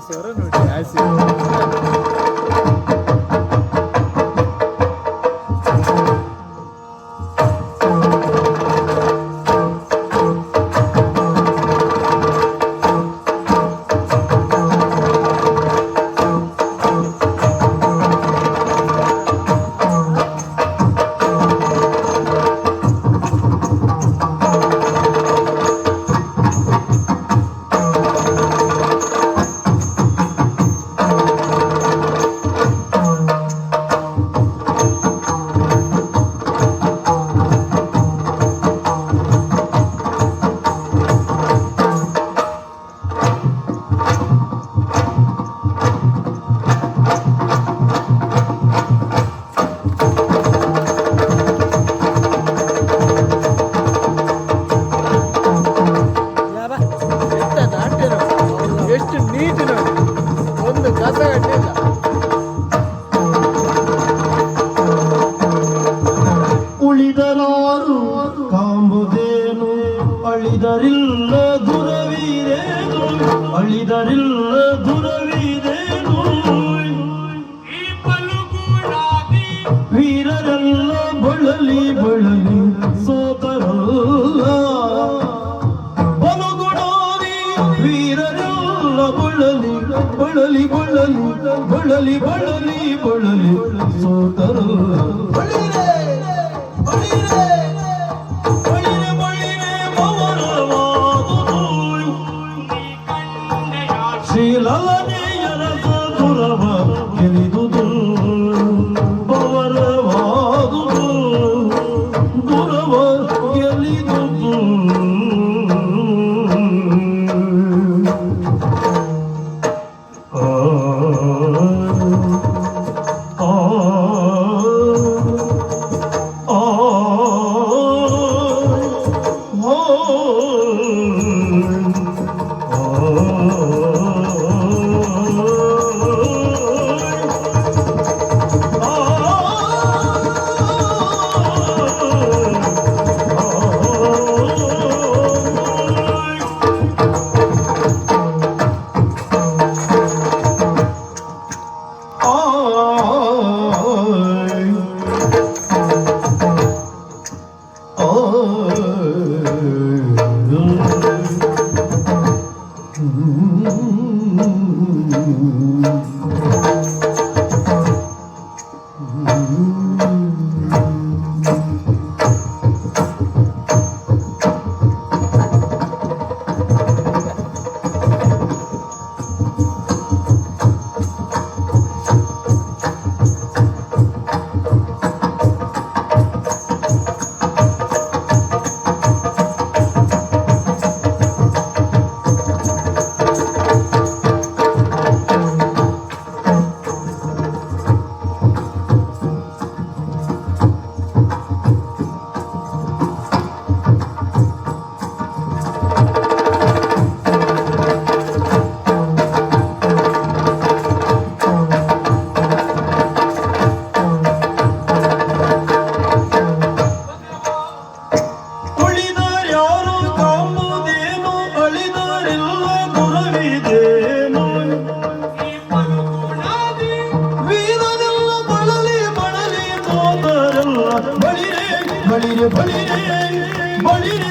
stasera, non c'è. ಅಳಿದರಿಲ್ಲ ದುರವೀರೇನು ಅಳಿದರಿಲ್ಲ ದುರವೀರೇನು ವೀರರೆಲ್ಲ ಬಳಲಿ ಬಳಲಿ ಸೋತರಲ್ಲ. ಬಲಗುಣಾರಿ ವೀರರೆಲ್ಲ ಬಳಲಿ ಬಳಲಿ ಬಳಲಿ ಬಳಲಿ ಬಳಲಿ ಬಳಲಿ ಸೋತರಲ್ಲ. não. Bolívia!